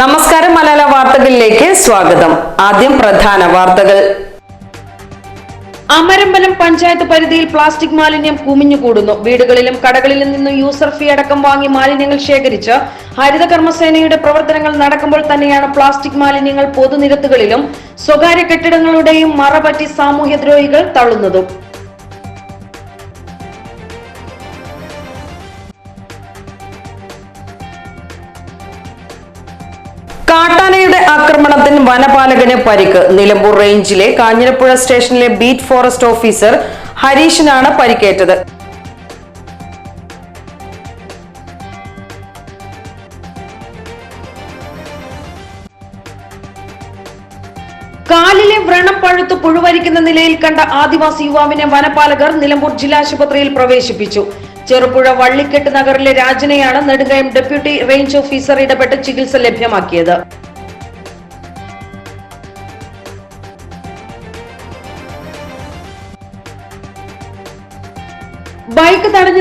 നമസ്കാരം മലയാള വാർത്തകളിലേക്ക് സ്വാഗതം. ആദ്യം പ്രധാന വാർത്തകൾ. അമരമ്പലം പഞ്ചായത്ത് പരിധിയിൽ പ്ലാസ്റ്റിക് മാലിന്യം കുമിഞ്ഞുകൂടുന്നു. വീടുകളിലും കടകളിലും നിന്നും യൂസർ ഫീ അടക്കം വാങ്ങി മാലിന്യങ്ങൾ ശേഖരിച്ച് ഹരിത കർമ്മസേനയുടെ പ്രവർത്തനങ്ങൾ നടക്കുമ്പോൾ തന്നെയാണ് പ്ലാസ്റ്റിക് മാലിന്യങ്ങൾ പൊതുനിരത്തുകളിലും സ്വകാര്യ കെട്ടിടങ്ങളുടെയും മറപറ്റി സാമൂഹ്യദ്രോഹികൾ തള്ളുന്നതും. വനപാലകന് പരിക്ക്. നിലമ്പൂർ റേഞ്ചിലെ കാഞ്ഞിരപ്പുഴ സ്റ്റേഷനിലെ ബീറ്റ് ഫോറസ്റ്റ് ഓഫീസർ ഹരീഷിനാണ് പരിക്കേറ്റത്. കാലിലെ വ്രണം പഴുത്ത് പുഴുവരിക്കുന്ന നിലയിൽ കണ്ട ആദിവാസി യുവാവിനെ വനപാലകർ നിലമ്പൂർ ജില്ലാശുപത്രിയിൽ പ്രവേശിപ്പിച്ചു. ചെറുപുഴ വള്ളിക്കെട്ട് നഗറിലെ രാജനെയാണ് നെടുങ്കയം ഡെപ്യൂട്ടി റേഞ്ച് ഓഫീസർ ഇടപെട്ട് ചികിത്സ ലഭ്യമാക്കിയത്.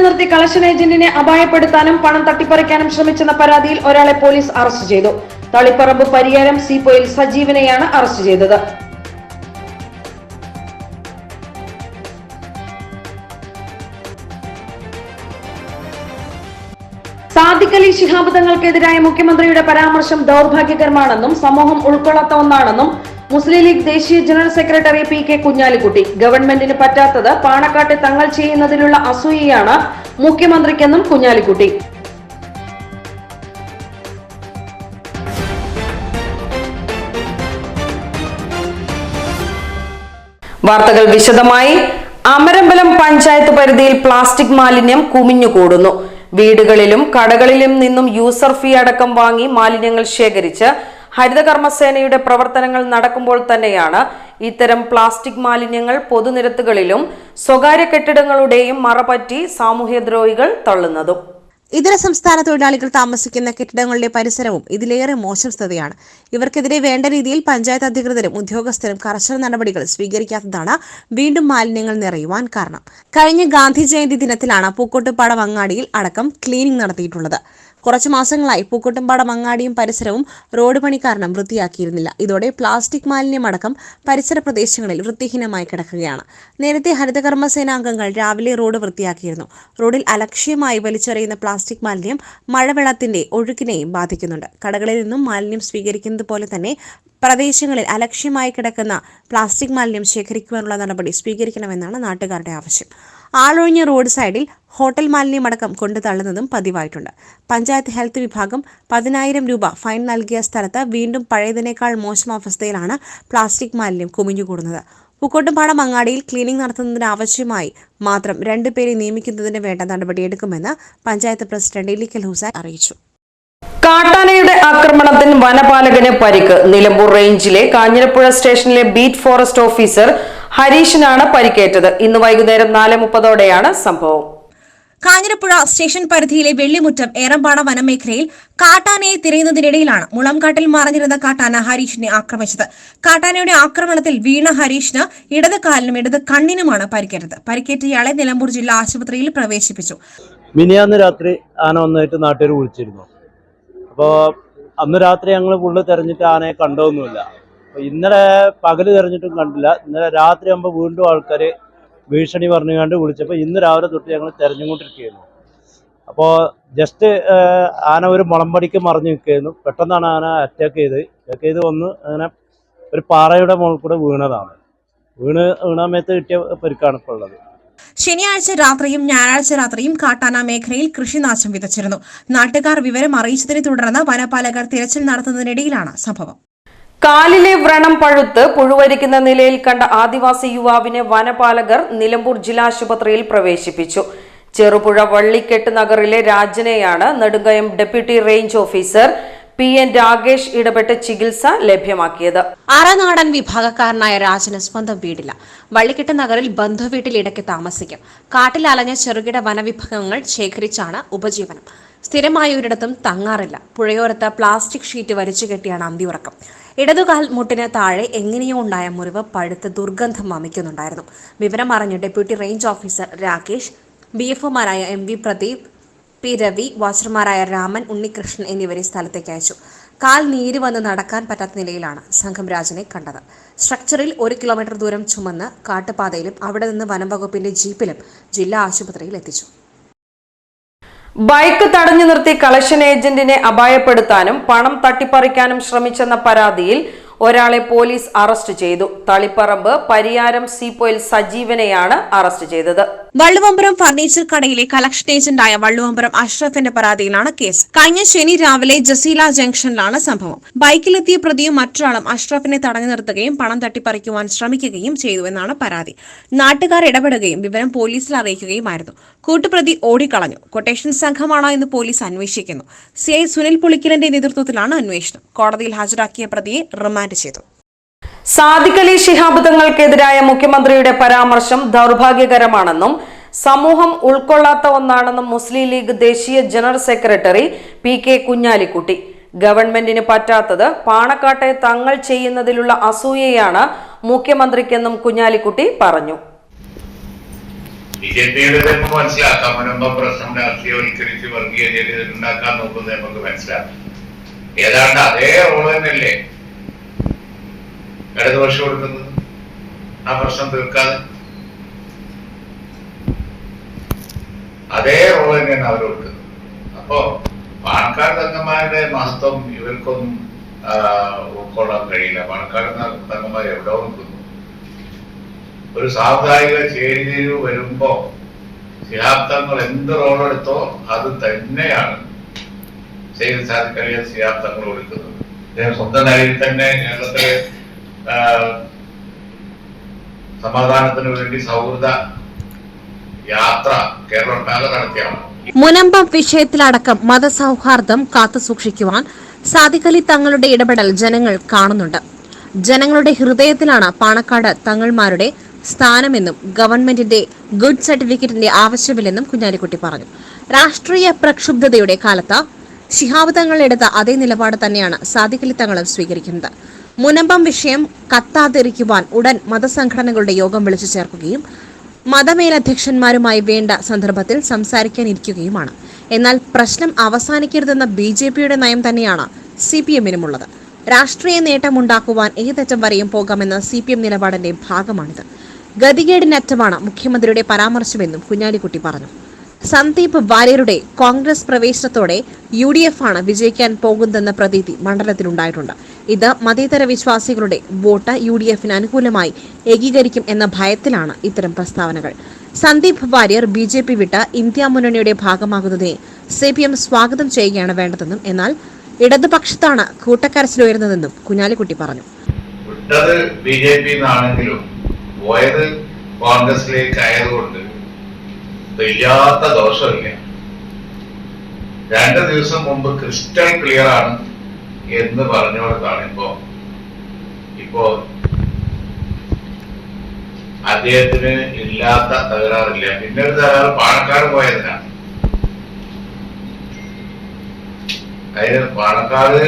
നിർത്തി കളക്ഷൻ ഏജന്റിനെ അപായപ്പെടുത്താനും പണം തട്ടിപ്പറിക്കാനും ശ്രമിച്ചെന്ന പരാതിയിൽ ഒരാളെ പോലീസ് അറസ്റ്റ് ചെയ്തു. തളിപ്പറമ്പ് പരിയാരം സീപ്പോയിൽ സജീവനെയാണ് അറസ്റ്റ് ചെയ്തത്. സാദിഖ് അലി ശിഹാബ് തങ്ങൾക്കെതിരായ മുഖ്യമന്ത്രിയുടെ പരാമർശം ദൗർഭാഗ്യകരമാണെന്നും സമൂഹം ഉൾക്കൊള്ളാത്ത ഒന്നാണെന്നും മുസ്ലിം ലീഗ് ദേശീയ general secretary P K Kunhalikutty. ഗവൺമെന്റിന് പറ്റാത്തത് പാണക്കാട്ടെ തങ്ങൾ ചെയ്യുന്നതിലുള്ള അസൂയയാണ് മുഖ്യമന്ത്രിക്കെന്നും കുഞ്ഞാലിക്കുട്ടി. വാർത്തകൾ വിശദമായി. അമരമ്പലം പഞ്ചായത്ത് പരിധിയിൽ പ്ലാസ്റ്റിക് മാലിന്യം കുമിഞ്ഞുകൂടുന്നു. വീടുകളിലും കടകളിലും നിന്നും യൂസർ ഫീ അടക്കം വാങ്ങി മാലിന്യങ്ങൾ ശേഖരിച്ച് ഹരിതകർമ്മസേനയുടെ പ്രവർത്തനങ്ങൾ നടക്കുമ്പോൾ തന്നെയാണ് ഇത്തരം പ്ലാസ്റ്റിക് മാലിന്യങ്ങൾ പൊതുനിരത്തുകളിലും സ്വകാര്യ കെട്ടിടങ്ങളുടെയും മറപറ്റി സാമൂഹ്യദ്രോഹികൾ തള്ളുന്നതും. ഇതര സംസ്ഥാന തൊഴിലാളികൾ താമസിക്കുന്ന കെട്ടിടങ്ങളുടെ പരിസരവും ഇതിലേറെ മോശം സ്ഥിതിയാണ്. ഇവർക്കെതിരെ വേണ്ട രീതിയിൽ പഞ്ചായത്ത് അധികൃതരും ഉദ്യോഗസ്ഥരും കർശന നടപടികൾ സ്വീകരിക്കാത്തതാണ് വീണ്ടും മാലിന്യങ്ങൾ നിറയുവാൻ കാരണം. കഴിഞ്ഞ ഗാന്ധി ജയന്തി ദിനത്തിലാണ് പൂക്കോട്ടുപാട വങ്ങാടിയിൽ അടക്കം ക്ലീനിംഗ് നടത്തിയിട്ടുള്ളത്. കുറച്ചു മാസങ്ങളായി പൂക്കോട്ടുംപാടം അങ്ങാടിയും പരിസരവും റോഡ് പണി കാരണം വൃത്തിയാക്കിയിരുന്നില്ല. ഇതോടെ പ്ലാസ്റ്റിക് മാലിന്യം അടക്കം പരിസര പ്രദേശങ്ങളിൽ വൃത്തിഹീനമായി കിടക്കുകയാണ്. നേരത്തെ ഹരിതകർമ്മ സേനാംഗങ്ങൾ രാവിലെ റോഡ് വൃത്തിയാക്കിയിരുന്നു. റോഡിൽ അലക്ഷ്യമായി വലിച്ചെറിയുന്ന പ്ലാസ്റ്റിക് മാലിന്യം മഴവെള്ളത്തിന്റെ ഒഴുക്കിനെയും ബാധിക്കുന്നുണ്ട്. കടകളിൽ നിന്നും മാലിന്യം സ്വീകരിക്കുന്നത് പോലെ തന്നെ പ്രദേശങ്ങളിൽ അലക്ഷ്യമായി കിടക്കുന്ന പ്ലാസ്റ്റിക് മാലിന്യം ശേഖരിക്കുവാനുള്ള നടപടി സ്വീകരിക്കണമെന്നാണ് നാട്ടുകാരുടെ ആവശ്യം. ആളൊഴിഞ്ഞ റോഡ് സൈഡിൽ ഹോട്ടൽ മാലിന്യം അടക്കം കൊണ്ടു തള്ളുന്നതും പതിവായിട്ടുണ്ട്. പഞ്ചായത്ത് ഹെൽത്ത് വിഭാഗം പതിനായിരം രൂപ ഫൈൻ നൽകിയ സ്ഥലത്ത് വീണ്ടും പഴയതിനേക്കാൾ മോശം അവസ്ഥയിലാണ് പ്ലാസ്റ്റിക് മാലിന്യം കുമിഞ്ഞുകൂടുന്നത്. പൂക്കോട്ടുംപാടം അങ്ങാടിയിൽ ക്ലീനിംഗ് നടത്തുന്നതിന് ആവശ്യമായി മാത്രം രണ്ടുപേരെ നിയമിക്കുന്നതിന് വേണ്ട നടപടിയെടുക്കുമെന്ന് പഞ്ചായത്ത് പ്രസിഡന്റ് ഇലിക്കൽ ഹുസൈൻ അറിയിച്ചു. കാട്ടാനയുടെ ആക്രമണത്തിൽ വനപാലകന് പരിക്ക്. നിലമ്പൂർ റേഞ്ചിലെ കാഞ്ഞിരപ്പുഴ സ്റ്റേഷനിലെ ബീറ്റ് ഫോറസ്റ്റ് ഓഫീസർ ഹരീഷിനാണ് പരിക്കേറ്റത്. ഇന്ന് വൈകുന്നേരം നാല് മുപ്പതോടെയാണ് സംഭവം. കാഞ്ഞിരപ്പുഴ സ്റ്റേഷൻ പരിധിയിലെ വെള്ളിമുറ്റം ഏറമ്പാട വനമേഖലയിൽ കാട്ടാനയെ തിരയുന്നതിനിടയിലാണ് മുളംകാട്ടിൽ മറഞ്ഞിരുന്ന കാട്ടാന ഹരീഷിനെ ആക്രമിച്ചത്. കാട്ടാനയുടെ ആക്രമണത്തിൽ വീണ ഹരീഷിന് ഇടത് കാലിനും ഇടത് കണ്ണിനുമാണ് പരിക്കേറ്റത്. പരിക്കേറ്റയാളെ നിലമ്പൂർ ജില്ലാ ആശുപത്രിയിൽ പ്രവേശിപ്പിച്ചു. മിനിയാന്ന് രാത്രി ആന വന്നായിട്ട് നാട്ടുകാർ വിളിച്ചിരുന്നു. അപ്പോൾ അന്ന് രാത്രി ഞങ്ങൾ ഫുള്ള് തെരഞ്ഞിട്ട് ആനയെ കണ്ടതൊന്നുമില്ല. അപ്പോൾ ഇന്നലെ പകൽ തെരഞ്ഞിട്ടും കണ്ടില്ല. ഇന്നലെ രാത്രി ആകുമ്പോൾ വീണ്ടും ആൾക്കാർ ഭീഷണി പറഞ്ഞുകൊണ്ട് വിളിച്ചപ്പോൾ ഇന്ന് രാവിലെ തൊട്ട് ഞങ്ങൾ തെരഞ്ഞുകൊണ്ടിരിക്കുകയായിരുന്നു. അപ്പോൾ ജസ്റ്റ് ആന ഒരു മുളമ്പടിക്ക് മറിഞ്ഞു നിൽക്കുകയായിരുന്നു. പെട്ടെന്നാണ് ആന അറ്റാക്ക് ചെയ്ത്. അറ്റാക്ക് ചെയ്ത് വന്ന് അങ്ങനെ ഒരു പാറയുടെ മുകളിൽ കൂടെ വീണതാണ്. വീണ് വീണാമേത്ത് കിട്ടിയ പരിക്കാണ് ഇപ്പോൾ ഉള്ളത്. ശനിയാഴ്ച രാത്രിയും ഞായറാഴ്ച രാത്രിയും കാട്ടാന മേഖലയിൽ കൃഷിനാശം വിതച്ചിരുന്നു. നാട്ടുകാർ വിവരം അറിയിച്ചതിനെ തുടർന്ന് വനപാലകർ തിരച്ചിൽ നടത്തുന്നതിനിടയിലാണ് സംഭവം. കാലിലെ വ്രണം പഴുത്ത് പുഴുവരിക്കുന്ന നിലയിൽ കണ്ട ആദിവാസി യുവാവിനെ വനപാലകർ നിലമ്പൂർ ജില്ലാശുപത്രിയിൽ പ്രവേശിപ്പിച്ചു. ചെറുപുഴ വള്ളിക്കെട്ട് നഗറിലെ രാജനെയാണ് Nedumkayam deputy range officer P N Rakesh ഇടപെട്ട് ചികിത്സ ലഭ്യമാക്കിയത്. അറനാടൻ വിഭാഗക്കാരനായ രാജന് സ്വന്തം വീടില്ല. വള്ളിക്കെട്ട് നഗറിൽ ബന്ധുവീട്ടിൽ ഇടയ്ക്ക് താമസിക്കും. കാട്ടിൽ അലഞ്ഞ ചെറുകിട വനവിഭവങ്ങൾ ശേഖരിച്ചാണ് ഉപജീവനം. സ്ഥിരമായ ഒരിടത്തും തങ്ങാറില്ല. പുഴയോരത്ത് പ്ലാസ്റ്റിക് ഷീറ്റ് വലിച്ചു കെട്ടിയാണ് അന്തിയുറക്കം ഇടതുകാൽ മുട്ടിന് താഴെ എങ്ങനെയോ ഉണ്ടായ മുറിവ് പഴുത്ത് ദുർഗന്ധം വമിക്കുന്നുണ്ടായിരുന്നു. വിവരം അറിഞ്ഞ് deputy range officer Rakesh B F ഒമാരായ M V Pradeep P Ravi വാച്ചർമാരായ Raman Unnikrishnan എന്നിവരെ സ്ഥലത്തേക്ക് അയച്ചു. കാൽ നീര് വന്ന് നടക്കാൻ പറ്റാത്ത നിലയിലാണ് സംഘം രാജനെ കണ്ടത്. സ്ട്രക്ചറിൽ ഒരു കിലോമീറ്റർ ദൂരം ചുമന്ന് കാട്ടുപാതയിലും അവിടെ നിന്ന് വനംവകുപ്പിന്റെ ജീപ്പിലും ജില്ലാ ആശുപത്രിയിൽ എത്തിച്ചു. ബൈക്ക് തടഞ്ഞു നിർത്തി കളക്ഷൻ ഏജന്റിനെ അപായപ്പെടുത്താനും പണം തട്ടിപ്പറിക്കാനും ശ്രമിച്ചെന്ന പരാതിയിൽ ഒരാളെ പോലീസ് അറസ്റ്റ് ചെയ്തു. തളിപ്പറമ്പ് പരിയാരം സീപ്പോയിൽ സജീവനെയാണ് അറസ്റ്റ് ചെയ്തത്. വള്ളുവമ്പുറം ഫർണിച്ചർ കടയിലെ കളക്ഷൻ ഏജന്റായ വള്ളുവമ്പുറം അഷ്റഫിന്റെ പരാതിയിലാണ് കേസ്. കഴിഞ്ഞ ശനി രാവിലെ ജസീല ജംഗ്ഷനിലാണ് സംഭവം. ബൈക്കിലെത്തിയ പ്രതിയും മറ്റൊരാളും അഷ്റഫിനെ തടഞ്ഞു നിർത്തുകയും പണം തട്ടിപ്പറിക്കുവാൻ ശ്രമിക്കുകയും ചെയ്തുവെന്നാണ് പരാതി. നാട്ടുകാർ ഇടപെടുകയും വിവരം പോലീസിൽ അറിയിക്കുകയുമായിരുന്നു. കൂട്ടുപ്രതി ഓടിക്കളഞ്ഞു. കൊട്ടേഷൻ സംഘമാണോ എന്ന് പോലീസ് അന്വേഷിക്കുന്നു. സി ഐ സുനിൽ പുളിക്കലിന്റെ നേതൃത്വത്തിലാണ് അന്വേഷണം. കോടതിയിൽ ഹാജരാക്കിയ പ്രതിയെ റിമാൻഡ് ചെയ്തു. സാദിഖ് അലി ശിഹാബ് തങ്ങൾക്കെതിരായ മുഖ്യമന്ത്രിയുടെ പരാമർശം ദൗർഭാഗ്യകരമാണെന്നും സമൂഹം ഉൾക്കൊള്ളാത്ത ഒന്നാണെന്നും മുസ്ലിം ലീഗ് ദേശീയ general secretary P K Kunhalikutty. ഗവൺമെന്റിന് പറ്റാത്തത് പാണക്കാട്ടെ തങ്ങൾ ചെയ്യുന്നതിലുള്ള അസൂയയാണ് മുഖ്യമന്ത്രിക്കെന്നും കുഞ്ഞാലിക്കുട്ടി പറഞ്ഞു. ബി ജെ പിയുടെ നമുക്ക് മനസ്സിലാക്കാം. മുനമ്പം പ്രശ്നം രാഷ്ട്രീയവൽക്കരിച്ച് വർഗീയ ജനത നോക്കുന്നത് നമുക്ക് മനസ്സിലാക്കാം. ഏതാണ്ട് അതേ റോൾ തന്നെയല്ലേ ഇടതുപക്ഷം കൊടുക്കുന്നത് ആ പ്രശ്നം തീർക്കാതെ. അതേ റോൾ തന്നെയാണ് അവർ കൊടുക്കുന്നത്. അപ്പോ പാണക്കാട് തങ്ങന്മാരുടെ മഹത്വം ഇവർക്കൊന്നും ഉൾക്കൊള്ളാൻ കഴിയില്ല. പാണക്കാട് തങ്ങന്മാർ എവിടെ നിൽക്കുന്നു. ഒരു സാമുദായിക ചേരിതിരിവ് വരുമ്പോ സിഹാബ്ദങ്ങൾ എന്ത് റോളെടുത്തോ അത് തന്നെയാണ് ചെയ്ത് സാധിക്കലിയ ശിഹാബ്ദങ്ങൾ കൊടുക്കുന്നത്. അദ്ദേഹം സ്വന്തം നിലയിൽ തന്നെ കേരളത്തിലെ സമാധാനത്തിന് വേണ്ടി സൗഹൃദ യാത്ര കേരളം നടത്തിയാണ്. മുനമ്പം വിഷയത്തിലടക്കം മതസൗഹാർദ്ദം കാത്തുസൂക്ഷിക്കുവാൻ സാദിഖലി തങ്ങളുടെ ഇടപെടൽ ജനങ്ങൾ കാണുന്നുണ്ട്. ജനങ്ങളുടെ ഹൃദയത്തിലാണ് പാണക്കാട് തങ്ങൾമാരുടെ സ്ഥാനമെന്നും ഗവൺമെന്റിന്റെ ഗുഡ് സർട്ടിഫിക്കറ്റിന്റെ ആവശ്യമില്ലെന്നും കുഞ്ഞാലിക്കുട്ടി പറഞ്ഞു. രാഷ്ട്രീയ പ്രക്ഷുബ്ധതയുടെ കാലത്ത് ശിഹാബ് തങ്ങൾ എടുത്ത അതേ നിലപാട് തന്നെയാണ് സാദിഖലി തങ്ങളും സ്വീകരിക്കുന്നത്. മുനമ്പം വിഷയം കത്താതിരിക്കുവാൻ ഉടൻ മതസംഘടനകളുടെ യോഗം വിളിച്ചു ചേർക്കുകയും മതമേലധ്യക്ഷന്മാരുമായി വേണ്ട സന്ദർഭത്തിൽ സംസാരിക്കാനിരിക്കുകയുമാണ്. എന്നാൽ പ്രശ്നം അവസാനിക്കരുതെന്ന ബി ജെ പിയുടെ നയം തന്നെയാണ് സി പി എമ്മിനുമുള്ളത്. രാഷ്ട്രീയ നേട്ടമുണ്ടാക്കുവാൻ ഏതറ്റം വരെയും പോകാമെന്ന സി പി എം നിലപാടിന്റെ ഭാഗമാണിത്. ഗതികേടിനറ്റമാണ് മുഖ്യമന്ത്രിയുടെ പരാമർശമെന്നും കുഞ്ഞാലിക്കുട്ടി പറഞ്ഞു. സന്ദീപ് വാര്യരുടെ കോൺഗ്രസ് പ്രവേശനത്തോടെ യു ഡി എഫ് ആണ് വിജയിക്കാൻ പോകുന്നതെന്ന പ്രതീതി മണ്ഡലത്തിലുണ്ടായിട്ടുണ്ട്. ഇത് മതേതര വിശ്വാസികളുടെ വോട്ട് യു ഡി എഫിന് അനുകൂലമായി ഏകീകരിക്കും എന്ന ഭയത്തിലാണ് ഇത്തരം പ്രസ്താവനകൾ. Sandeep Warrier B J P വിട്ട ഇന്ത്യ മുന്നണിയുടെ ഭാഗമാകുന്നതിനെ സി പി എം സ്വാഗതം ചെയ്യുകയാണ് വേണ്ടതെന്നും എന്നാൽ ഇടതുപക്ഷത്താണ് കൂട്ടക്കരച്ചിലുയരുന്നതെന്നും കുഞ്ഞാലിക്കുട്ടി പറഞ്ഞു. ദോഷമില്ല. രണ്ട് ദിവസം മുമ്പ് ക്രിസ്റ്റൽ ക്ലിയർ ആണ് എന്ന് പറഞ്ഞുകൊണ്ടാണ് ഇപ്പോ ഇപ്പോ അദ്ദേഹത്തിന് ഇല്ലാത്ത തകരാറില്ല. പിന്നെ ഒരു തകരാറ് പാണക്കാട് പോയതിനാണ് അതിന് പാണക്കാട്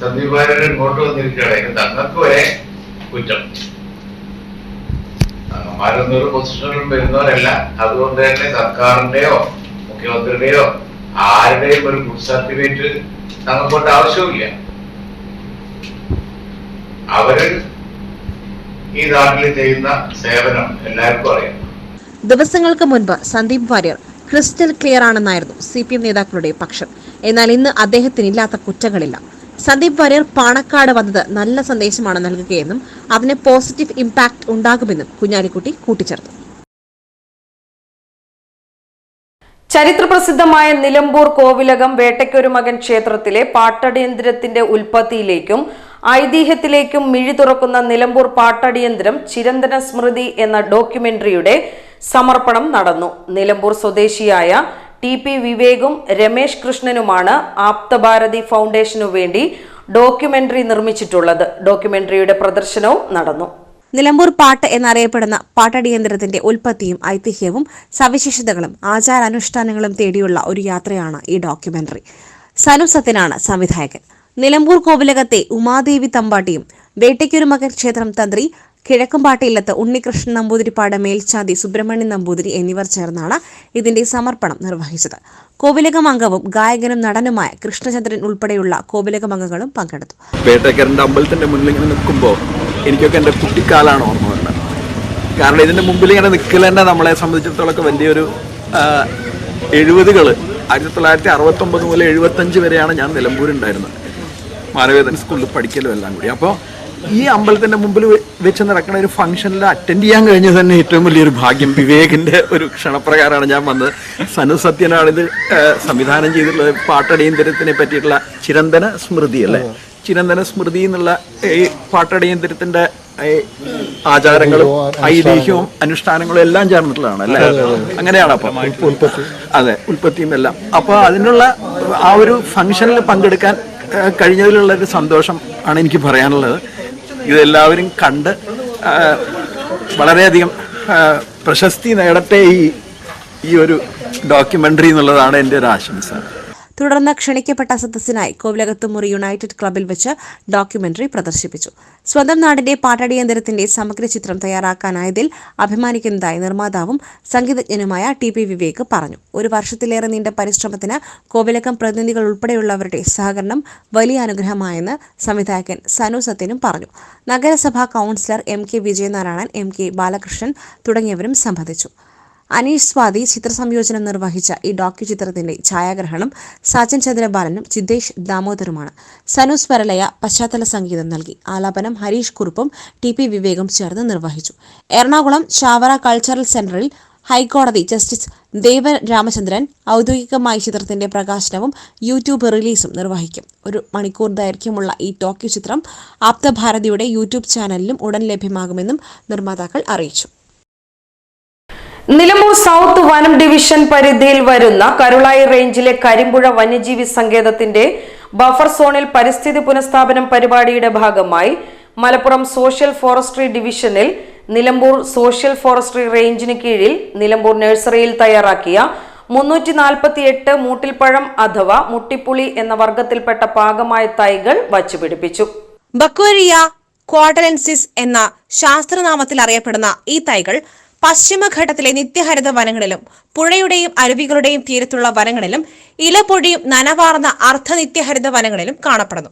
സന്ദീപ് ഇങ്ങോട്ട് വന്നിരിക്കുകയാണ്. തങ്ങൾക്ക് വരെ കുറ്റം. തങ്ങന്മാരൊന്നും ഒരു പൊസിഷനിലും വരുന്നവരല്ല. അതുകൊണ്ട് തന്നെ സർക്കാരിന്റെയോ മുഖ്യമന്ത്രിയുടെയോ ആരുടെയും ഒരു ഗുഡ് സർട്ടിഫിക്കറ്റ് തങ്ങൾക്കൊണ്ട് ആവശ്യമില്ല അവർ ഈ നാട്ടിൽ ചെയ്യുന്ന സേവനം എല്ലാവർക്കും അറിയാം. ദിവസങ്ങൾക്ക് മുൻപ് സന്ദീപ് വാര്യർ ക്രിസ്റ്റൽ ക്ലിയർ ആണെന്നായിരുന്നു സി പി എം നേതാക്കളുടെ പക്ഷം. എന്നാൽ ഇന്ന് അദ്ദേഹത്തിന് ഇല്ലാത്ത കുറ്റങ്ങളില്ല. സന്ദീപ് വാര്യർ പാണക്കാട് വന്നത് നല്ല സന്ദേശമാണ് നൽകുകയെന്നും അതിന് പോസിറ്റീവ് ഇമ്പാക്ട് ഉണ്ടാകുമെന്നും കുഞ്ഞാലിക്കുട്ടി കൂട്ടിച്ചേർത്തു. ചരിത്രപ്രസിദ്ധമായ നിലമ്പൂർ കോവിലകം വേട്ടയ്ക്കൊരു മകൻ ക്ഷേത്രത്തിലെ പാട്ടടിയന്ത്രത്തിന്റെ ഉൽപ്പത്തിയിലേക്കും ഐതിഹ്യത്തിലേക്കും മിഴി തുറക്കുന്ന നിലമ്പൂർ പാട്ടടിയന്തരം ചിരന്തന സ്മൃതി എന്ന ഡോക്യുമെന്ററിയുടെ സമർപ്പണം നടന്നു. നിലമ്പൂർ സ്വദേശിയായ ടി പി വിവേകും രമേശ് കൃഷ്ണനുമാണ് ആപ്തഭാരതി ഫൗണ്ടേഷനു വേണ്ടി ഡോക്യുമെന്ററി നിർമ്മിച്ചിട്ടുള്ളത്. ഡോക്യുമെന്ററിയുടെ പ്രദർശനവും നടന്നു. നിലമ്പൂർ പാട്ട് എന്നറിയപ്പെടുന്ന പാട്ടടിയന്ത്രത്തിന്റെ ഉൽപ്പത്തിയും ഐതിഹ്യവും സവിശേഷതകളും ആചാരാനുഷ്ഠാനങ്ങളും തേടിയുള്ള ഒരു യാത്രയാണ് ഈ ഡോക്യുമെന്ററി. സനു സത്യനാണ് സംവിധായകൻ. നിലമ്പൂർ കോവിലകത്തെ ഉമാദേവി തമ്പാട്ടിയും വേട്ടയ്ക്കൊരു മകൻ ക്ഷേത്രം തന്ത്രി കിഴക്കമ്പാട്ടയിലത്ത് ഉണ്ണികൃഷ്ണൻ നമ്പൂതിരിപ്പാട് മേൽച്ചാതി സുബ്രഹ്മണ്യൻ നമ്പൂതിരി എന്നിവർ ചേർന്നാണ് ഇതിന്റെ സമർപ്പണം നിർവഹിച്ചത്. കോവിലകം അംഗവും ഗായകനും നടനുമായ കൃഷ്ണചന്ദ്രൻ ഉൾപ്പെടെയുള്ള കോവിലകം അംഗങ്ങളും പങ്കെടുത്തു. വേട്ടക്കരന്റെ അമ്പലത്തിന്റെ മുന്നിൽ ഇങ്ങനെ നിൽക്കുമ്പോൾ എനിക്കൊക്കെ എന്റെ കുട്ടിക്കാലാണ് ഓർമ്മ വരുന്നത്. കാരണം ഇതിന്റെ മുമ്പിൽ ഇങ്ങനെ നിൽക്കൽ തന്നെ നമ്മളെ സംബന്ധിച്ചിടത്തോളം വലിയൊരു എഴുപതുകൾ ആയിരത്തി തൊള്ളായിരത്തി അറുപത്തൊമ്പത് മുതൽ എഴുപത്തഞ്ച് വരെയാണ് ഞാൻ നിലമ്പൂരുണ്ടായിരുന്നത്. മാനവേദൻ സ്കൂളിൽ പഠിക്കലും എല്ലാം കൂടി. അപ്പോൾ ഈ അമ്പലത്തിന്റെ മുമ്പിൽ വെച്ച് നടക്കുന്ന ഒരു ഫംഗ്ഷനിൽ അറ്റൻഡ് ചെയ്യാൻ കഴിഞ്ഞത് തന്നെ ഏറ്റവും വലിയൊരു ഭാഗ്യം വിവേകിന്റെ ഒരു ക്ഷണപ്രകാരമാണ് ഞാൻ വന്നത്. സനു സത്യനാണിത് സംവിധാനം ചെയ്തിട്ടുള്ളത്. പാട്ടടിയന്തരത്തിനെ പറ്റിയിട്ടുള്ള ചിരന്തന സ്മൃതി അല്ലേ? ചിരന്തന സ്മൃതി എന്നുള്ള ഈ പാട്ടടിയന്തരത്തിന്റെ ഈ ആചാരങ്ങളും ഐതിഹ്യവും അനുഷ്ഠാനങ്ങളും എല്ലാം ചേർന്നിട്ടുള്ളതാണ് അല്ലേ? അങ്ങനെയാണ് അപ്പം അതെ ഉൽപ്പത്തിയും എല്ലാം. അപ്പോൾ അതിനുള്ള ആ ഒരു ഫംഗ്ഷനിൽ പങ്കെടുക്കാൻ കഴിഞ്ഞതിലുള്ള ഒരു സന്തോഷം ആണ് എനിക്ക് പറയാനുള്ളത്. ഇതെല്ലാവരും കണ്ട് വളരെയധികം പ്രശസ്തി നേടട്ടെ ഈ ഈ ഒരു ഡോക്യുമെന്ററി എന്നുള്ളതാണ് എന്റെ ഒരു ആശംസ. തുടർന്ന് ക്ഷണിക്കപ്പെട്ട സദസ്സിനായി കോവിലകത്തുമുറി യുണൈറ്റഡ് ക്ലബിൽ വെച്ച് ഡോക്യുമെന്ററി പ്രദർശിപ്പിച്ചു. സ്വന്തം നാടിന്റെ പാട്ടടിയന്തരത്തിന്റെ സമഗ്ര ചിത്രം തയ്യാറാക്കാനായതിൽ അഭിമാനിക്കുന്നതായി നിർമ്മാതാവും സംഗീതജ്ഞനുമായ ടി പി വിവേക് പറഞ്ഞു. ഒരു വർഷത്തിലേറെ നീണ്ട പരിശ്രമത്തിന് കോവിലകം പ്രതിനിധികൾ ഉൾപ്പെടെയുള്ളവരുടെ സഹകരണം വലിയ അനുഗ്രഹമായെന്ന് സംവിധായകൻ സനു സത്യനും പറഞ്ഞു. നഗരസഭാ councillor M K Vijayanarayanan M K Balakrishnan തുടങ്ങിയവരും സംബന്ധിച്ചു. അനീഷ് സ്വാതി ചിത്രസംയോജനം നിർവഹിച്ച ഈ ഡോക്യു ചിത്രത്തിന്റെ ഛായാഗ്രഹണം സച്ചിൻ ചന്ദ്രബാലനും ജിതേഷ് ദാമോദരുമാണ്. സനൂസ് പരലയ പശ്ചാത്തല സംഗീതം നൽകി. ആലാപനം ഹരീഷ് കുറുപ്പും ടി പി വിവേകും ചേർന്ന് നിർവഹിച്ചു. എറണാകുളം ചാവറ കൾച്ചറൽ സെന്ററിൽ ഹൈക്കോടതി ജസ്റ്റിസ് ദേവൻ രാമചന്ദ്രൻ ഔദ്യോഗികമായി ചിത്രത്തിന്റെ പ്രകാശനവും യൂട്യൂബ് റിലീസും നിർവഹിക്കും. ഒരു മണിക്കൂർ ദൈർഘ്യമുള്ള ഈ ടോക്കി ചിത്രം ആപ്തഭാരതിയുടെ യൂട്യൂബ് ചാനലിലും ഉടൻ ലഭ്യമാകുമെന്നും നിർമ്മാതാക്കൾ അറിയിച്ചു. നിലമ്പൂർ സൗത്ത് വനം ഡിവിഷൻ പരിധിയിൽ വരുന്ന കരുളായി റേഞ്ചിലെ കരിമ്പുഴ വന്യജീവി സങ്കേതത്തിന്റെ ബഫർ സോണിൽ പരിസ്ഥിതി പുനഃസ്ഥാപനം പരിപാടിയുടെ ഭാഗമായി മലപ്പുറം സോഷ്യൽ ഫോറസ്ട്രി ഡിവിഷനിൽ നിലമ്പൂർ സോഷ്യൽ ഫോറസ്ട്രി റേഞ്ചിന് കീഴിൽ നിലമ്പൂർ നഴ്സറിയിൽ തയ്യാറാക്കിയ മുന്നൂറ്റി നാൽപ്പത്തി എട്ട് മൂട്ടിൽപ്പഴം അഥവാ മുട്ടിപ്പുളി എന്ന വർഗത്തിൽപ്പെട്ട പാകമായ തൈകൾ വച്ചുപിടിപ്പിച്ചു. ബക്വരിയ ക്വാഡലൻസിസ് എന്ന ശാസ്ത്രനാമത്തിൽ അറിയപ്പെടുന്ന ഈ തൈകൾ പശ്ചിമഘട്ടത്തിലെ നിത്യഹരിത വനങ്ങളിലും പുഴയുടെയും അരുവികളുടെയും തീരത്തുള്ള വനങ്ങളിലും ഇലപൊഴിയും നനവാർന്ന അർദ്ധനിത്യഹരിത വനങ്ങളിലും കാണപ്പെടുന്നു.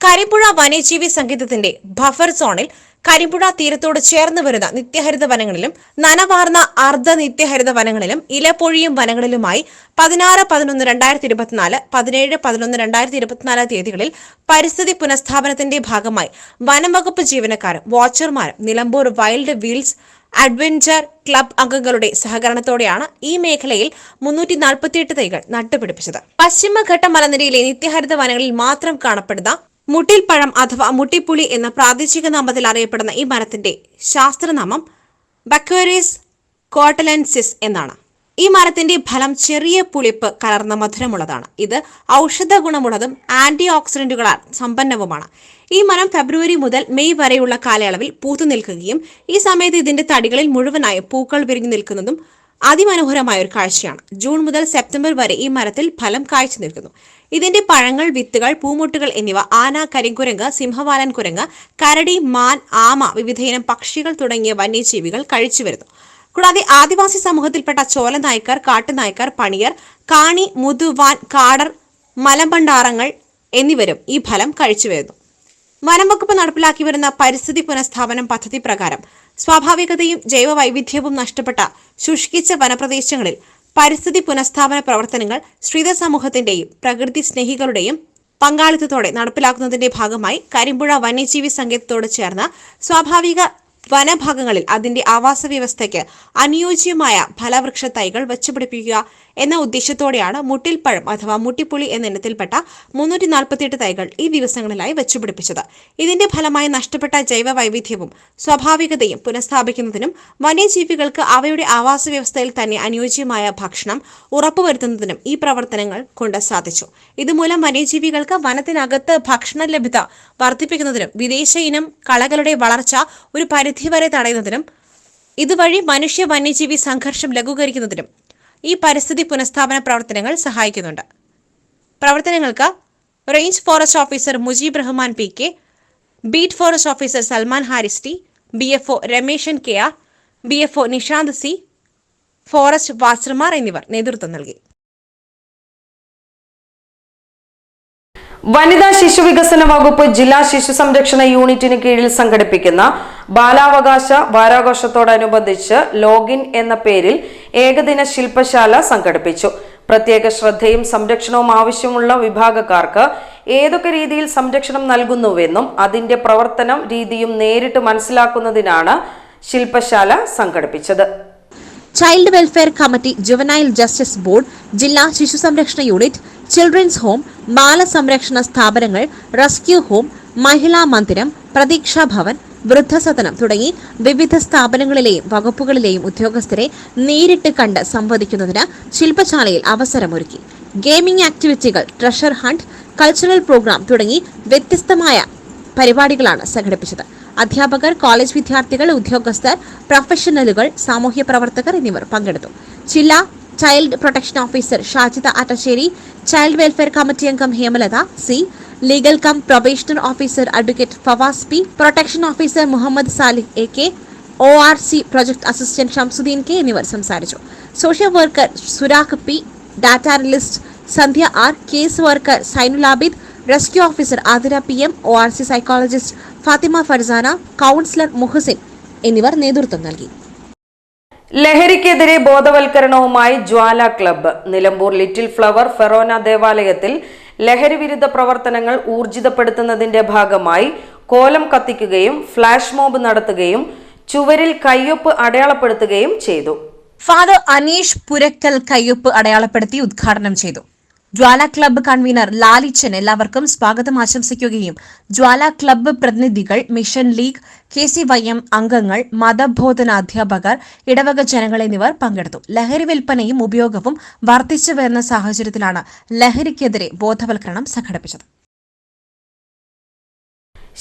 കരിമ്പുഴ വന്യജീവി സംഗീതത്തിന്റെ ബഫർ സോണിൽ കരിമ്പുഴ തീരത്തോട് ചേർന്ന് വരുന്ന നിത്യഹരിത വനങ്ങളിലും നനവാർന്ന അർദ്ധ നിത്യഹരിത വനങ്ങളിലും ഇലപ്പൊഴിയും വനങ്ങളിലുമായി പതിനാറ് പതിനൊന്ന് രണ്ടായിരത്തി ഇരുപത്തിനാല് പതിനേഴ് പതിനൊന്ന് രണ്ടായിരത്തി ഇരുപത്തിനാല് തീയതികളിൽ പരിസ്ഥിതി പുനഃസ്ഥാപനത്തിന്റെ ഭാഗമായി വനം വകുപ്പ് ജീവനക്കാരും വാച്ചർമാരും Nilambur wild wheels adventure club അംഗങ്ങളുടെ സഹകരണത്തോടെയാണ് ഈ മേഖലയിൽ മുന്നൂറ്റി നാൽപ്പത്തിയെട്ട് തൈകൾ നട്ടുപിടിപ്പിച്ചത്. പശ്ചിമഘട്ട മലനിരയിലെ നിത്യഹരിത വനങ്ങളിൽ മാത്രം കാണപ്പെടുന്ന മുട്ടിൽപ്പഴം അഥവാ മുട്ടിപ്പുളി എന്ന പ്രാദേശിക നാമത്തിൽ അറിയപ്പെടുന്ന ഈ മരത്തിന്റെ ശാസ്ത്രനാമം ബക്വേറിയസ് കോട്ടലൻസിസ് എന്നാണ്. ഈ മരത്തിന്റെ ഫലം ചെറിയ പുളിപ്പ് കലർന്ന മധുരമുള്ളതാണ്. ഇത് ഔഷധ ഗുണമുള്ളതും ആന്റി ഓക്സിഡന്റുകളാൽ സമ്പന്നവുമാണ്. ഈ മരം ഫെബ്രുവരി മുതൽ മെയ് വരെയുള്ള കാലയളവിൽ പൂത്തു നിൽക്കുകയും ഈ സമയത്ത് ഇതിന്റെ തടികളിൽ മുഴുവനായും പൂക്കൾ വിരിഞ്ഞു നിൽക്കുന്നതും അതിമനോഹരമായ ഒരു കാഴ്ചയാണ്. ജൂൺ മുതൽ സെപ്റ്റംബർ വരെ ഈ മരത്തിൽ ഫലം കാഴ്ച നിൽക്കുന്നു. ഇതിന്റെ പഴങ്ങൾ വിത്തുകൾ പൂമുട്ടുകൾ എന്നിവ ആന കരിങ്കുരങ്ങ് സിംഹവാലൻ കുരങ്ങ് കരടി മാൻ ആമ വിവിധയിനം പക്ഷികൾ തുടങ്ങിയ വന്യജീവികൾ കഴിച്ചു വരുന്നു. കൂടാതെ ആദിവാസി സമൂഹത്തിൽപ്പെട്ട ചോലനായ്ക്കർ കാട്ടുനായ്ക്കർ പണിയർ കാണി മുതുവാൻ കാടർ മലമ്പണ്ടാറങ്ങൾ എന്നിവരും ഈ ഫലം കഴിച്ചുവരുന്നു വനംവകുപ്പ് വനം വകുപ്പ് നടപ്പിലാക്കി വരുന്ന പരിസ്ഥിതി പുനഃസ്ഥാപനം പദ്ധതി പ്രകാരം സ്വാഭാവികതയും ജൈവവൈവിധ്യവും നഷ്ടപ്പെട്ട ശുഷ്കിച്ച വനപ്രദേശങ്ങളിൽ പരിസ്ഥിതി പുനഃസ്ഥാപന പ്രവർത്തനങ്ങൾ ശ്രീത സമൂഹത്തിന്റെയും പ്രകൃതി സ്നേഹികളുടെയും പങ്കാളിത്തത്തോടെ നടപ്പിലാക്കുന്നതിന്റെ ഭാഗമായി കരിമ്പുഴ വന്യജീവി സങ്കേതത്തോട് ചേർന്ന സ്വാഭാവിക വനഭാഗങ്ങളിൽ അതിന്റെ ആവാസ വ്യവസ്ഥയ്ക്ക് അനുയോജ്യമായ ഫലവൃക്ഷ തൈകൾ വച്ചുപിടിപ്പിക്കുക എന്ന ഉദ്ദേശത്തോടെയാണ് മുട്ടിൽപ്പഴം അഥവാ മുട്ടിപ്പുളി എന്ന ഇനത്തിൽപ്പെട്ട മുന്നൂറ്റി നാൽപ്പത്തിയെട്ട് തൈകൾ ഈ ദിവസങ്ങളിലായി വെച്ചുപിടിപ്പിച്ചത്. ഇതിന്റെ ഫലമായി നഷ്ടപ്പെട്ട ജൈവ വൈവിധ്യവും സ്വാഭാവികതയും പുനഃസ്ഥാപിക്കുന്നതിനും വന്യജീവികൾക്ക് അവയുടെ ആവാസ വ്യവസ്ഥയിൽ തന്നെ അനുയോജ്യമായ ഭക്ഷണം ഉറപ്പുവരുത്തുന്നതിനും ഈ പ്രവർത്തനങ്ങൾ കൊണ്ട് സാധിച്ചു. ഇതുമൂലം വന്യജീവികൾക്ക് വനത്തിനകത്ത് ഭക്ഷണ ലഭ്യത വർദ്ധിപ്പിക്കുന്നതിനും വിദേശ ഇനം കളകളുടെ വളർച്ച ഒരു പരിധിവരെ തടയുന്നതിനും ഇതുവഴി മനുഷ്യ വന്യജീവി സംഘർഷം ലഘൂകരിക്കുന്നതിനും ഈ പരിസ്ഥിതി പുനഃസ്ഥാപന പ്രവർത്തനങ്ങൾ സഹായിക്കുന്നുണ്ട്. പ്രവർത്തനങ്ങൾക്ക് range forest officer Mujeeb Rahman P K beat forest officer Salman Haris T B F O Rameshan K R B F O Nishanth C forest വാസർമാർ എന്നിവർ നേതൃത്വം നൽകി. വനിതാ ശിശു വികസന വകുപ്പ് ജില്ലാ ശിശു സംരക്ഷണ യൂണിറ്റിന് കീഴിൽ സംഘടിപ്പിക്കുന്ന ബാലാവകാശ വാരാഘോഷത്തോടനുബന്ധിച്ച് ലോഗിൻ എന്ന പേരിൽ ഏകദിന ശില്പശാല സംഘടിപ്പിച്ചു. പ്രത്യേക ശ്രദ്ധയും സംരക്ഷണവും ആവശ്യമുള്ള വിഭാഗക്കാർക്ക് ഏതൊക്കെ രീതിയിൽ സംരക്ഷണം നൽകുന്നുവെന്നും അതിന്റെ പ്രവർത്തനം രീതിയും നേരിട്ട് മനസ്സിലാക്കുന്നതിനാണ് ശില്പശാല സംഘടിപ്പിച്ചത്. Child welfare committee juvenile justice board ജില്ലാ ശിശു സംരക്ഷണ യൂണിറ്റ് ചിൽഡ്രൻസ് ഹോം ബാലസംരക്ഷണ സ്ഥാപനങ്ങൾ റെസ്ക്യൂ ഹോം മഹിളാ മന്ദിരം പ്രതീക്ഷാ ഭവൻ വൃദ്ധസദനം തുടങ്ങി വിവിധ സ്ഥാപനങ്ങളിലെയും വകുപ്പുകളിലെയും ഉദ്യോഗസ്ഥരെ നേരിട്ട് കണ്ട് സംവദിക്കുന്നതിന് ശില്പശാലയിൽ അവസരമൊരുക്കി. ഗെയിമിംഗ് ആക്ടിവിറ്റികൾ ട്രഷർ ഹണ്ട് കൾച്ചറൽ പ്രോഗ്രാം തുടങ്ങി വ്യത്യസ്തമായ പരിപാടികളാണ് സംഘടിപ്പിച്ചത്. അധ്യാപകർ കോളേജ് വിദ്യാർത്ഥികൾ ഉദ്യോഗസ്ഥർ പ്രൊഫഷണലുകൾ സാമൂഹ്യ പ്രവർത്തകർ എന്നിവർ പങ്കെടുത്തു. ജില്ലാ child protection officer Shajitha Attassery child welfare committee അംഗം Hemalatha C legal cum probationer officer advocate Fawas P protection officer Muhammad Salih A K O R C project assistant Shamsuddin K എന്നിവർ സംസാരിച്ചു. Social worker Surakh P data analyst Sandhya R case worker Zainul Abid rescue officer Athira P M O R C psychologist Fathima Farsana councillor Muhsin എന്നിവർ നേതൃത്വം നൽകി. ലഹരിക്കെതിരെ ബോധവൽക്കരണവുമായി Jwala club Nilambur little flower Forane ദേവാലയത്തിൽ ലഹരി വിരുദ്ധ പ്രവർത്തനങ്ങൾ ഊർജിതപ്പെടുത്തുന്നതിന്റെ ഭാഗമായി കോലം കത്തിക്കുകയും ഫ്ലാഷ് മോബ് നടത്തുകയും ചുവരിൽ കയ്യൊപ്പ് അടയാളപ്പെടുത്തുകയും ചെയ്തു. ഫാദർ അനീഷ് പുരക്കൽ കയ്യൊപ്പ് അടയാളപ്പെടുത്തി ഉദ്ഘാടനം ചെയ്തു. ജ്വാല ക്ലബ്ബ് കൺവീനർ ലാലിച്ചൻ എല്ലാവർക്കും സ്വാഗതം ആശംസിക്കുകയും ജ്വാല ക്ലബ്ബ് പ്രതിനിധികൾ mission league K C Y M അംഗങ്ങൾ മതബോധന അധ്യാപകർ ഇടവക ജനങ്ങൾ എന്നിവർ പങ്കെടുത്തു. ലഹരി വിൽപ്പനയും ഉപയോഗവും വർദ്ധിച്ചു വരുന്ന സാഹചര്യത്തിലാണ് ലഹരിക്കെതിരെ ബോധവൽക്കരണം സംഘടിപ്പിച്ചത്.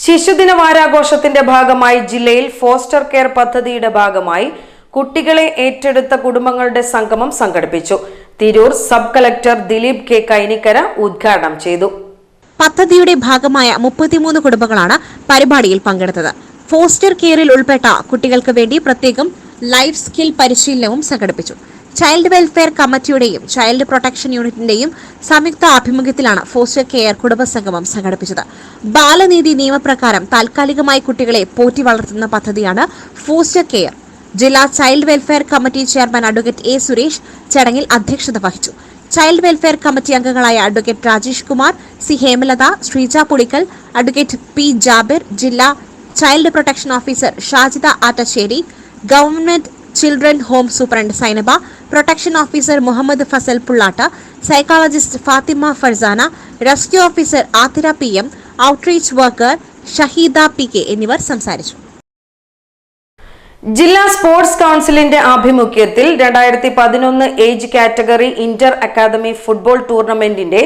ശിശുദിന വാരാഘോഷത്തിന്റെ ഭാഗമായി ജില്ലയിൽ ഫോസ്റ്റർ കെയർ പദ്ധതിയുടെ ഭാഗമായി കുട്ടികളെ ഏറ്റെടുത്ത കുടുംബങ്ങളുടെ സംഗമം സംഘടിപ്പിച്ചു. Tirur sub collector Dileep K Kainikkara ഉദ്ഘാടനം ചെയ്തു. പദ്ധതിയുടെ ഭാഗമായ മുപ്പത്തിമൂന്ന് കുടുംബങ്ങളാണ് പരിപാടിയിൽ പങ്കെടുത്തത്. ഫോസ്റ്റർ കെയറിൽ ഉൾപ്പെട്ട കുട്ടികൾക്ക് വേണ്ടി പ്രത്യേകം ലൈഫ് സ്കിൽ പരിശീലനവും സംഘടിപ്പിച്ചു. ചൈൽഡ് വെൽഫെയർ കമ്മിറ്റിയുടെയും ചൈൽഡ് പ്രൊട്ടക്ഷൻ യൂണിറ്റിന്റെയും സംയുക്ത ആഭിമുഖ്യത്തിലാണ് ഫോസ്റ്റർ കെയർ കുടുംബസംഗമം സംഘടിപ്പിച്ചത്. ബാലനീതി നിയമപ്രകാരം താൽക്കാലികമായി കുട്ടികളെ പോറ്റി വളർത്തുന്ന പദ്ധതിയാണ് ഫോസ്റ്റർ കെയർ. ജില്ലാ child welfare committee chairman advocate A Suresh ചടങ്ങിൽ അധ്യക്ഷത വഹിച്ചു. ചൈൽഡ് വെൽഫെയർ കമ്മിറ്റി അംഗങ്ങളായ advocate Rajesh Kumar C Hemalatha Sreeja Pulikkal advocate P Jabir ജില്ലാ child protection officer Shajida Attassery government children home superintendent Zainaba protection officer Muhammad Fasal Pullatta psychologist Fathima Farsana rescue officer Athira P M outreach worker Shaheeda P K എന്നിവർ സംസാരിച്ചു. ജില്ലാ sports കൗൺസിലിന്റെ ആഭിമുഖ്യത്തിൽ രണ്ടായിരത്തി പതിനൊന്ന് age category inter academy football ടൂർണമെന്റിന്റെ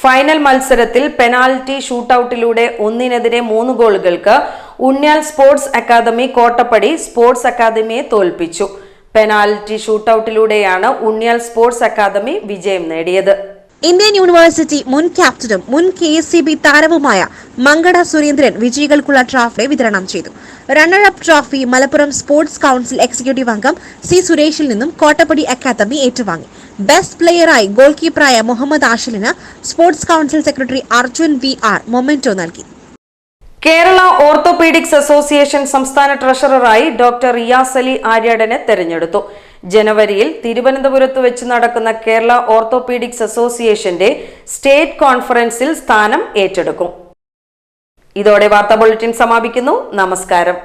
final മത്സരത്തിൽ penalty ഷൂട്ടൌട്ടിലൂടെ ഒന്നിനെതിരെ മൂന്ന് ഗോളുകൾക്ക് Unyal sports academy Kottappadi sports അക്കാദമിയെ തോൽപ്പിച്ചു. പെനാൽറ്റി ഷൂട്ടൌട്ടിലൂടെയാണ് ഉണ്യാൽ സ്പോർട്സ് അക്കാദമി വിജയം നേടിയത്. ഇന്ത്യൻ യൂണിവേഴ്സിറ്റി മുൻ ക്യാപ്റ്റനും മുൻ കെ എസ് സി ബി താരവുമായ മങ്കട സുരേന്ദ്രൻ വിജയികൾക്കുള്ള ട്രോഫി വിതരണം ചെയ്തു. Runner up trophy Malappuram sports council executive അംഗം സി സുരേഷിൽ നിന്നും കോട്ടപ്പടി അക്കാദമി ഏറ്റുവാങ്ങി. ബെസ്റ്റ് പ്ലെയറായി ഗോൾ കീപ്പറായ Muhammad ആഷിലിന് sports council secretary Arjun V R memento നൽകി. കേരള ഓർത്തോപീഡിക്സ് അസോസിയേഷൻ സംസ്ഥാന ട്രഷററായി ഡോക്ടർ റിയാസ് അലി ആര്യാടനെ തെരഞ്ഞെടുത്തു. ജനുവരിയിൽ തിരുവനന്തപുരത്ത് വെച്ച് നടക്കുന്ന കേരള ഓർത്തോപീഡിക്സ് അസോസിയേഷന്റെ സ്റ്റേറ്റ് കോൺഫറൻസിൽ സ്ഥാനം ഏറ്റെടുക്കും. ഇതോടെ വാർത്താ ബുള്ളറ്റിൻ സമാപിക്കുന്നു. നമസ്കാരം.